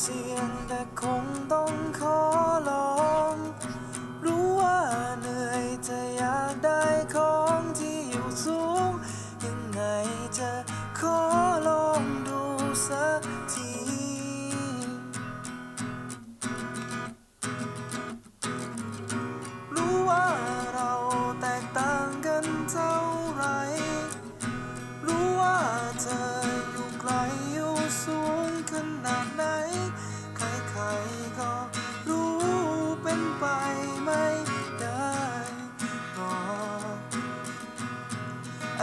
เสี่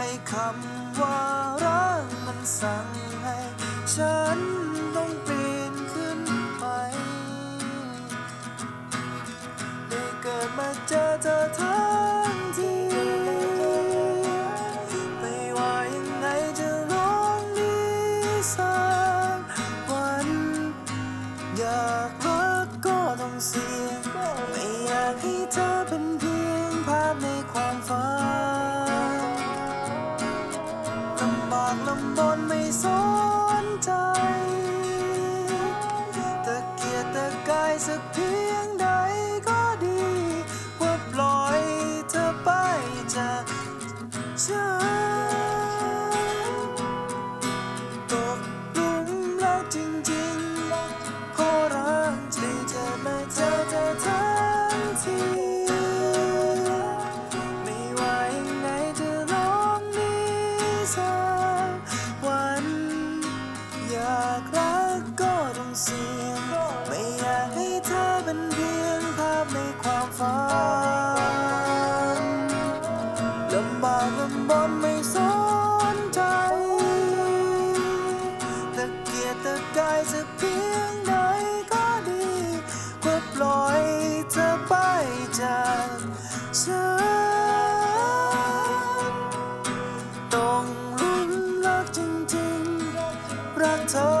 ไอ้คำว่ารักมันสั่งให้ ฉันต้องปีนขึ้นไปได้เกิดมาเจอเธอทั้งทีไม่ว่ายังไงจะร้องดีสักวัน อยากรักก็ต้องเสี่ยงไม่อยากให้เธอเป็นเพียงภาพในความฝันากลำบนไม่สนใจตะเกียกตะกายสักทีากรักก็ต้องเสี่ยง ไม่อยากให้เธอเป็นเพียงภาพในความฝันลำบากลำบนไม่สน told